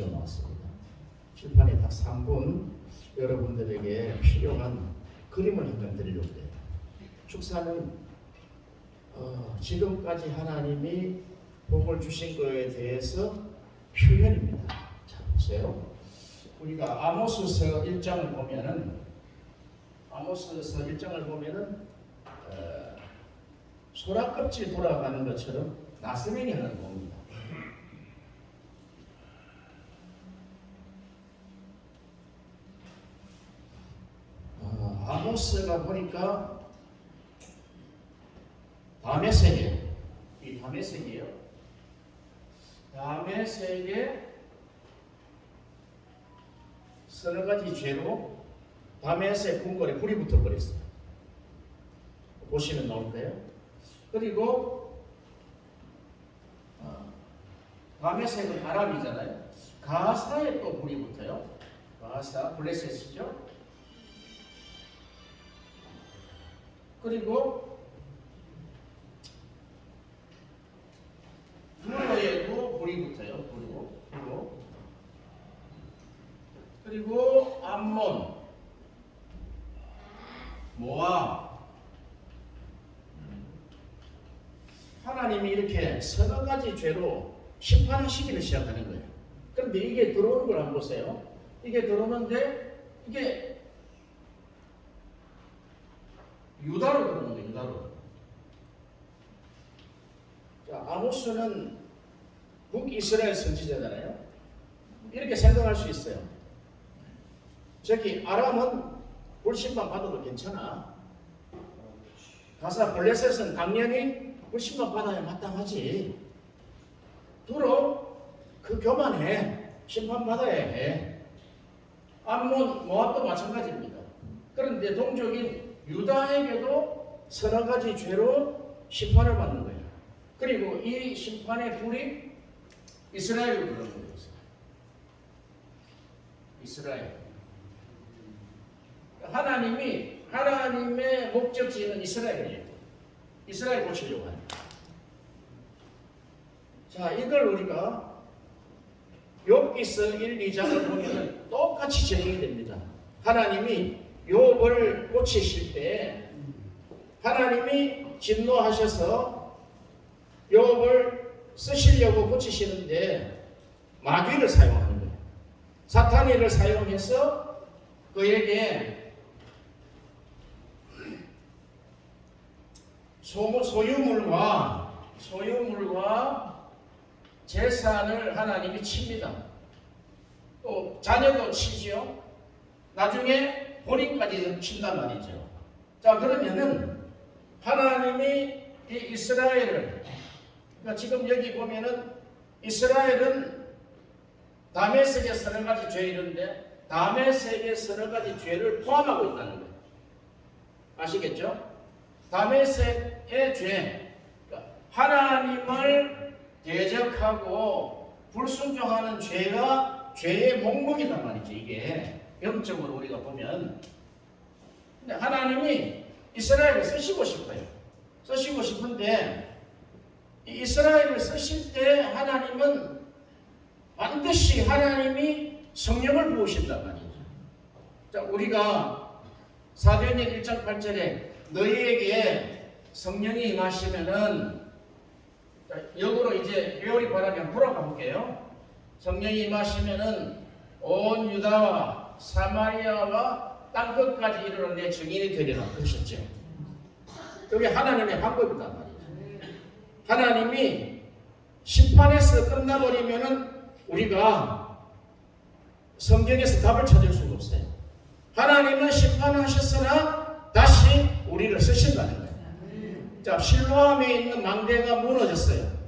지어놨습니다. 칠판에 딱 3분 여러분들에게 필요한 그림을 한번 드리려고 해요. 축사는 어, 지금까지 하나님이 복을 주신 것에 대해서 표현입니다. 자 보세요. 우리가 아모스서 1장을 보면은 아모스서 1장을 보면은 어, 소라껍질 돌아가는 것처럼 나스맨이 하는 겁니다. 어, 아모스가 보니까 다음의 세계 이 다음의 세계요. 다음의 세계 서너 가지 죄로 다메섹 궁궐에 불이 붙어버렸어요. 보시면 나올 거예요. 그리고 어, 다메섹은 아람이잖아요. 가사에 또 불이 붙어요. 가사 블레셋이죠. 그리고 두로에도 불이 붙어요. 두로, 두로. 그리고 암몬, 모압. 하나님이 이렇게 서너 가지 죄로 심판하시기를 시작하는 거예요. 그런데 이게 들어오는 걸 한번 보세요. 이게 들어오는데 이게 유다로 거예요. 유다로. 자, 아모스는 북이스라엘 선지자잖아요. 이렇게 생각할 수 있어요. 저기 아람은 불신방 받아도 괜찮아. 가사 블레셋은 당연히 불신방 받아야 마땅하지. 두로 그 교만해. 심판 받아야 해. 암몬, 모압도 마찬가지입니다. 그런데 동족인 유다에게도 서너 가지 죄로 심판을 받는 거예요. 그리고 이 심판의 불이 이스라엘로 들어오는 거예요. 이스라엘. 하나님이 하나님의 목적지는 이스라엘이에요. 이스라엘 고치려고 하는. 자, 이걸 우리가 욥기서 1, 2장을 보면 똑같이 적용이 됩니다. 하나님이 욥을 고치실 때 하나님이 진노하셔서 욥을 쓰시려고 고치시는데 마귀를 사용하는 거예요. 사탄이를 사용해서 그에게 소무, 소유물과 소유물과 재산을 하나님이 칩니다. 또 자녀도 치죠. 나중에 본인까지 친단 말이죠. 자 그러면은 하나님이 이 이스라엘을 그러니까 지금 여기 보면은 이스라엘은 다메섹의 서너 가지 죄 이런데 다메섹의 서너 가지 죄를 포함하고 있다는 거예요. 아시겠죠? 다메섹의 죄, 그러니까 하나님을 대적하고 불순종하는 죄가 죄의 목록이란 말이죠. 이게 영적으로 우리가 보면 하나님이 이스라엘을 쓰시고 싶어요. 쓰시고 싶은데 이 이스라엘을 쓰실 때 하나님은 반드시 하나님이 성령을 부으신단 말이죠. 자, 우리가 사도행전 1장 8절에 너희에게 성령이 임하시면은 자, 역으로 이제 회오리 바라면 돌아가 볼게요. 성령이 임하시면은 온 유다와 사마리아와 땅 끝까지 이르러 내 증인이 되리라 그러셨죠. 그게 하나님의 방법이단 말이죠. 하나님이 심판에서 끝나버리면은 우리가 성경에서 답을 찾을 수가 없어요. 하나님은 심판하셨으나 다시 우리를 쓰신다는 거예요. 자, 실로암에 있는 망대가 무너졌어요.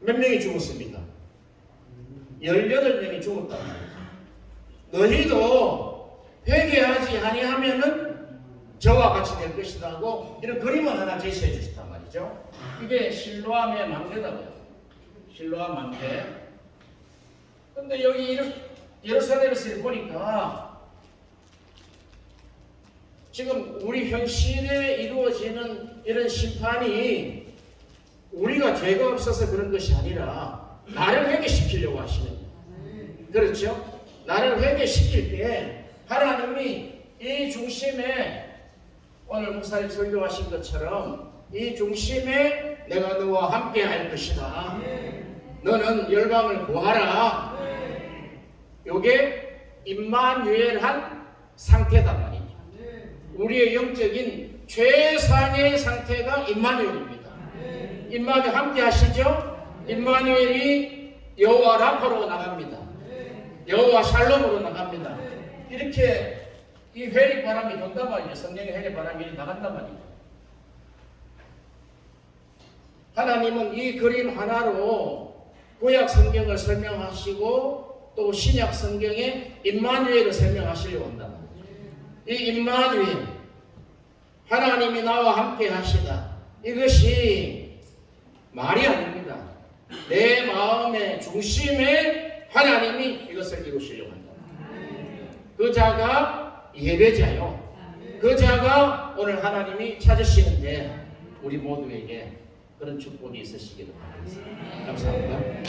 몇 명이 죽었습니까? 18명이 죽었단 말이에요. 너희도 회개하지 아니하면은 저와 같이 될 것이다 하고 이런 그림을 하나 제시해 주셨단 말이죠. 이게 실로암의 망대다고요. 실로암 망대. 근데 여기 예루살렘에서 보니까 지금 우리 현실에 이루어지는 이런 심판이 우리가 죄가 없어서 그런 것이 아니라 나를 회개시키려고 하시는 거예요. 그렇죠? 나를 회개시킬 때 하나님이 이 중심에 오늘 목사님 설교하신 것처럼 이 중심에 내가 너와 함께 할 것이다. 너는 열방을 구하라. 요게 임마누엘한 상태다 말이죠. 우리의 영적인 최상의 상태가 임마누엘입니다. 임마누엘 함께 하시죠? 임마누엘이 여호와 라파로 나갑니다. 여호와 샬롬으로 나갑니다. 이렇게 이 회리 바람이 돈단 말이죠. 성령의 회리 바람이 나간단 말이죠. 하나님은 이 그림 하나로 구약 성경을 설명하시고 또 신약 성경에 임마누엘을 설명하시려고 한다. 이 임마누엘 하나님이 나와 함께 하시다. 이것이 말이 아닙니다. 내 마음의 중심에 하나님이 이것을 이루시려고 한다. 그 자가 예배자요. 그 자가 오늘 하나님이 찾으시는데 우리 모두에게 그런 축복이 있으시기를 바랍니다. 감사합니다.